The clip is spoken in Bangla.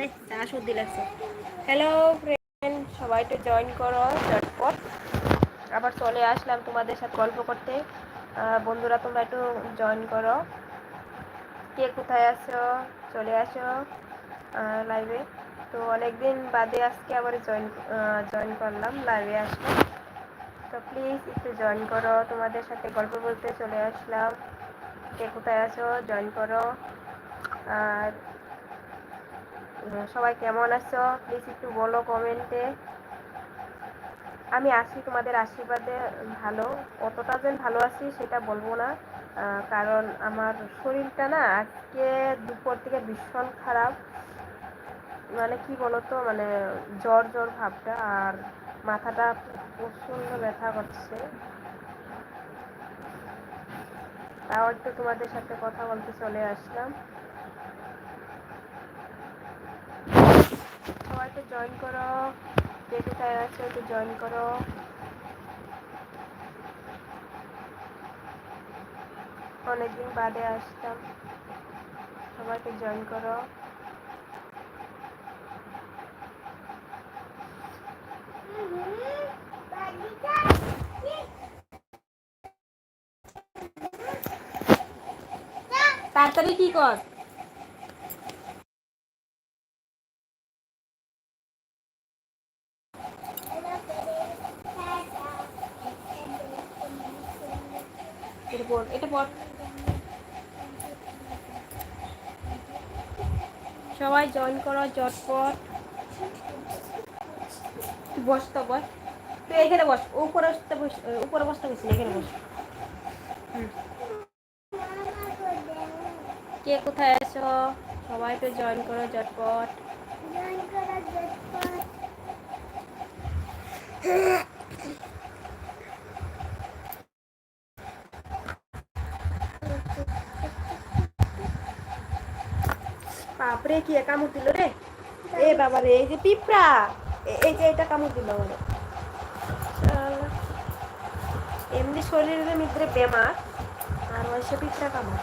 আরে চা সর্দি লাগছে হ্যালো ফ্রেন্ড সবাই তো জয়েন করো চটপট আবার চলে আসলাম তোমাদের সাথে গল্প করতে। বন্ধুরা, তোমরা একটু জয়েন করো। কে কোথায় আছো? চলে আসো লাইভে তো অনেকদিন বাদে আজকে আবার জয়েন জয়েন করলাম লাইভে আসলাম। তো প্লিজ একটু জয়েন করো, তোমাদের সাথে গল্প বলতে চলে আসলাম। কে কোথায় আছো? জয়েন করো। আর সবাই কেমন আছো? প্লিজ একটু বলো কমেন্টে আমি আছি, তোমাদের আশীর্বাদে ভালো। কতটা যেন ভালো আছি সেটা বলব না। কারণ আমার শরীরটা না আজকে দুপুর থেকে ভীষণ খারাপ। মানে কি বলতো মানে জ্বর জ্বর ভাবটা আর মাথাটা প্রচণ্ড ব্যথা করছে। তাও একটু তোমাদের সাথে কথা বলতে চলে আসলাম। সবাই একটু জয়েন করো। কে কোথায় আছো, একটু জয়েন করো। অনেকদিন বাদে আসতাম। সবাইকে জয়েন করো। তাড়াতাড়ি কি কর? এটা পড় এটা পড় সবাই জয়েন করো চটপট তুই বস বস। তুই এখানে বস, উপরে বসতে বস উপরে বসতে বসি এখানে বস। কে কোথায় আছো? সবাই তো জয়েন করো চটপট বাপরে, কি কামড় দিল রে? এ বাবা রে এই যে পিঁপড়া। এই যে এটা কামড় দিল আমার। এমনি শরীরের ভিতরে বেমার, আর ওই পিঁপড়া কামড়